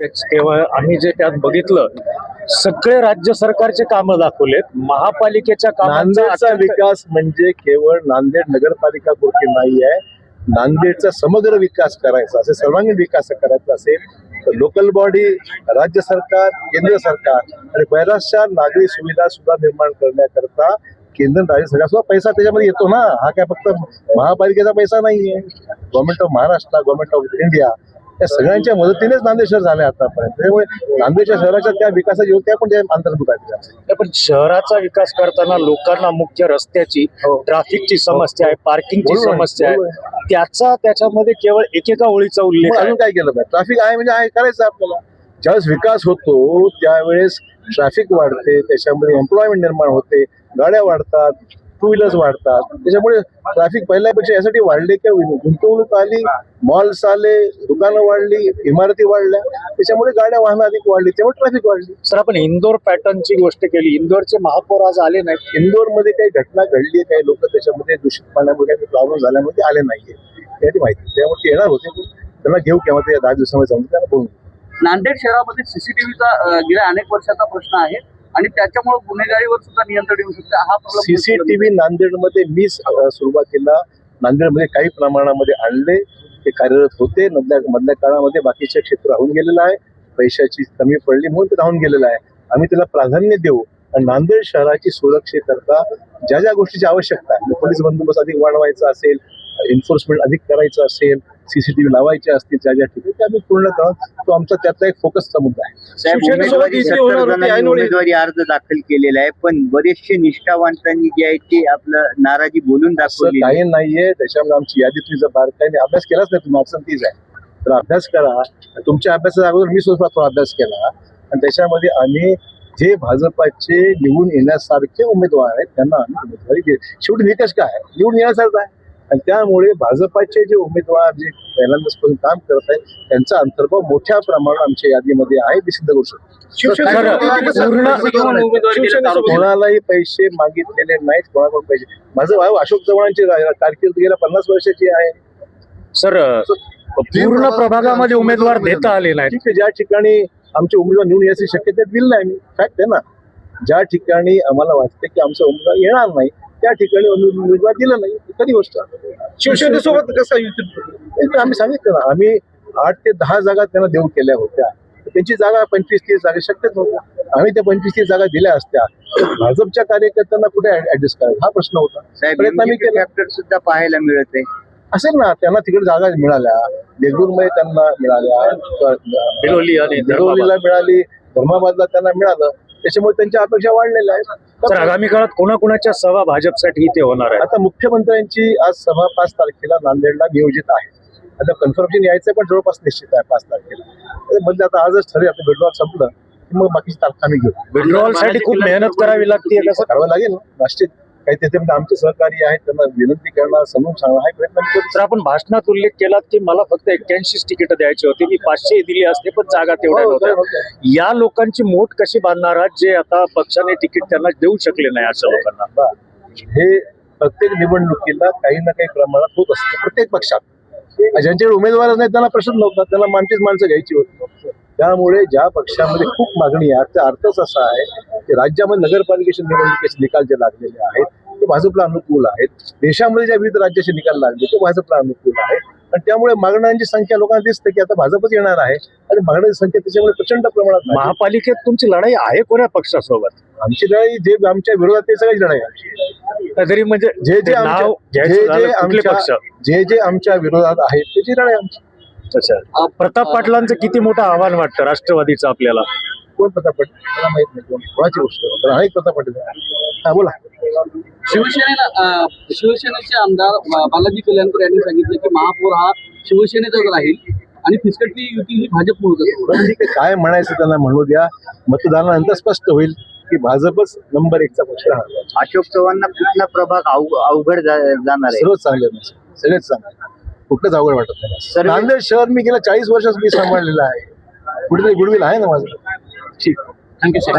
तेव्हा आम्ही जे त्यात बघितलं सगळे राज्य सरकारचे कामं दाखवलेत. महापालिकेच्या कामांचा विकास म्हणजे केवळ नांदेड नगरपालिका पुरती नाही आहे नांदेडचा समग्र विकास करायचा असेल सर्वांगीण विकास करायचा असेल तर लोकल बॉडी राज्य सरकार केंद्र सरकार आणि बऱ्याचशा नागरी सुविधा सुद्धा निर्माण करण्याकरता केंद्र राज्य सरकार सुद्धा पैसा त्याच्यामध्ये येतो ना. हा काय फक्त महापालिकेचा पैसा नाहीये. Government of Maharashtra government of India या सगळ्यांच्या मदतीनेच नांदेड शहर झाले आतापर्यंत. त्यामुळे नांदेडच्या शहराच्या त्या विकासाच्या योजना पण त्या अंतर्भूत आहेत पण शहराचा विकास करताना लोकांना मुख्य रस्त्याची ट्रॅफिकची समस्या आहे पार्किंगची समस्या आहे. त्याचा त्याच्यामध्ये केवळ एकेका ओळीचा उल्लेख अजून काय केलं पाहिजे? ट्रॅफिक आहे म्हणजे आहे करायचं आपल्याला. ज्यावेळेस विकास होतो त्यावेळेस ट्रॅफिक वाढते त्याच्यामध्ये एम्प्लॉयमेंट निर्माण होते गाड्या वाढतात टू व्हीलर्स वाढतात. त्याच्यामुळे ट्रॅफिक पहिल्यापेक्षा यासाठी वाढले की? गुंतवणूक आली मॉल्स आले दुकानं वाढली इमारती वाढल्या. त्याच्यामुळे गाड्या वाहनं अधिक वाढली त्यामुळे ट्रॅफिक वाढली. सर आपण इंदोर पॅटर्नची गोष्ट केली. इंदोरचे महापौर आज आले नाहीत. इंदोरमध्ये काही घटना घडली काही लोक त्याच्यामध्ये दूषित पाण्यामुळे काही प्रॉब्लेम झाल्यामुळे आले नाहीये. त्याची माहिती त्यामुळे ते येणार होते. त्यांना घेऊ केव्हा ते दहा दिवसामध्ये जाऊन त्यांना बोलू नांदेड शहरामध्ये सीसीटीव्हीचा गेल्या अनेक वर्षाचा प्रश्न आहे. आणि त्याच्यामुळे गुन्हेगारीवर सुद्धा नियंत्रण येऊ शकते. हा सीसीटीव्ही नांदेडमध्ये मी सुरुवातीला नांदेडमध्ये काही प्रमाणामध्ये आणले. ते कार्यरत होते. मधल्या मधल्या काळामध्ये बाकीचे क्षेत्र राहून गेलेलं आहे. पैशाची कमी पडली म्हणून ते राहून गेलेलं आहे. आम्ही त्याला प्राधान्य देऊ. आणि नांदेड शहराची सुरक्षेकरता ज्या ज्या गोष्टीची आवश्यकता आहे पोलीस बंदोबस्त अधिक वाढवायचा असेल एन्फोर्समेंट अधिक करायचं असेल सीसीटीव्ही लावायचे असतील ज्या ज्या ठिकाणी ते आम्ही पूर्ण करू तो आमचा त्यातला एक फोकसचा मुद्दा आहे. उमेदवारी अर्ज दाखल केलेला आहे पण बरेचसे निष्ठावंतांनी जे आहे ते आपलं नाराजी बोलून दाखवली काही नाहीये. त्याच्यामुळे आमची यादी तुम्ही जर बारकाईने अभ्यास केलाच नाही तुम्ही अडचण तीच आहे. तर अभ्यास करा. तुमच्या अभ्यासाच्या अगोदर मी स्वतः थोडा अभ्यास केला. आणि त्याच्यामध्ये आम्ही जे भाजपाचे निवडून येण्यासारखे उमेदवार आहेत त्यांना आम्ही उमेदवारी दिली शेवटी निकष काय? आहे निवडून येण्यासारखं आहे. आणि त्यामुळे भाजपाचे जे उमेदवार जे पहिल्यांदाच करून काम करत आहेत त्यांचा अंतर्भाव मोठ्या प्रमाणात आमच्या यादीमध्ये आहे मी सिद्ध करू शकतो. कोणालाही पैसे मागितलेले नाहीत कोणाकडून पैसे. माझं भाऊ अशोक चव्हाणांची कारकीर्द गेल्या पन्नास वर्षाची आहे. सर पूर्ण प्रभागामध्ये उमेदवार देता आले नाहीत. ठीक आहे ज्या ठिकाणी आमचे उमेदवार निवडून यायची शक्यता दिली नाही मी. फॅक्ट आहे ना. ज्या ठिकाणी आम्हाला वाटते की आमचा उमेदवार येणार नाही त्या ठिकाणी उमेदवार दिला नाही खरी गोष्ट. शिवसेनेसोबत कसं आम्ही सांगितलं ना आम्ही आठ ते दहा जागा त्यांना देऊ केल्या होत्या. त्यांची जागा पंचवीस तीस जागा शक्यच नव्हत्या. आम्ही त्या पंचवीस तीस जागा दिल्या असत्या. भाजपच्या कार्यकर्त्यांना कुठे ऍडजस्ट करायचं? हा प्रश्न होता. प्रयत्न आम्ही केला. सुद्धा पाहायला मिळत. आहे असेल ना त्यांना तिकडे जागा मिळाल्या. देगलूरमध्ये त्यांना मिळाल्या. बिलोलीला मिळाली धर्माबादला त्यांना मिळालं. त्याच्यामुळे त्यांच्या अपेक्षा वाढलेल्या तर आहेत आगामी काळात कोणाकोणाच्या सभा भाजपसाठी इथे होणार आहे आता मुख्यमंत्र्यांची आज सभा पाच तारखेला नांदेडला नियोजित आहे. आता कन्फर्मेशन यायचं पण जवळपास निश्चित आहे पाच तारखेला. म्हणजे आता आजच ठरेल आता बेडलॉक संपलं की मग बाकीची तारखा आम्ही घेऊ. विड्रॉलसाठी खूप मेहनत करावी लागते करावं लागेल ना निश्चित. काही म्हणजे आमचे सहकारी आहेत त्यांना विनंती करणार समजून सांगणार हा प्रयत्न आम्ही करू. तर आपण भाषणात उल्लेख केला की मला फक्त एक्क्याऐंशी तिकीट द्यायची होती मी पाचशे दिली असते पण जागा तेवढ्या हो, नव्हत्या. हो, या लोकांची मोठ कशी बांधणार आहात जे आता पक्षाने तिकीट त्यांना देऊ शकले नाही अशा लोकांना? बा, हे प्रत्येक निवडणुकीला काही ना काही प्रमाणात होत असतं प्रत्येक पक्षात. ज्यांच्याकडे उमेदवारच नाही त्यांना प्रश्न नव्हता त्यांना मानतीच माणसं घ्यायची होती. त्यामुळे ज्या पक्षामध्ये खूप मागणी आहे त्याचा अर्थच असा आहे की राज्यामध्ये नगरपालिकेच्या निवडणुकीचे निकाल जे लागलेले आहेत ते भाजपला अनुकूल आहेत. देशामध्ये ज्या विविध राज्याचे निकाल लागले ते भाजपला अनुकूल आहेत. आणि त्यामुळे मागण्यांची संख्या लोकांना दिसते की आता भाजपच येणार आहे. आणि मागण्यांची संख्या त्याच्यामुळे प्रचंड प्रमाणात. महापालिकेत तुमची लढाई आहे कोण्या पक्षासोबत? आमची लढाई जे आमच्या विरोधात ते सगळीच लढाई आहे आमची. तरी म्हणजे जे जे जे जे आमच्या विरोधात आहेत त्याची लढाई आमची. अच्छा. प्रताप पाटलांचं किती मोठं आव्हान वाटतं राष्ट्रवादीचं आपल्याला? कोण प्रताप पाटील? मला माहीत नाही कोण. कोणाची गोष्ट? तर प्रताप पाटील. हा बोला. शिवसेनेला शिवसेनेचे आमदार बालाजी कल्याणकर यांनी सांगितलं की महापौर हा शिवसेनेचाच राहील आणि फिसकटली युती ही भाजप होत काय म्हणायचं त्यांना म्हणू द्या. मतदानानंतर स्पष्ट होईल की भाजपच नंबर एकचा पक्ष राहणार. अशोक चव्हाणला कुठला प्रभाग अव- अवघड जाणार आहे? सर्वच चांगले सगळेच चांगले कुठलंच अवघड वाटत नाही. नांदेड शहर मी गेल्या चाळीस वर्षात मी सांभाळलेलं आहे. कुठेतरी गुडविल आहे ना माझं? ठीक. Thank you sir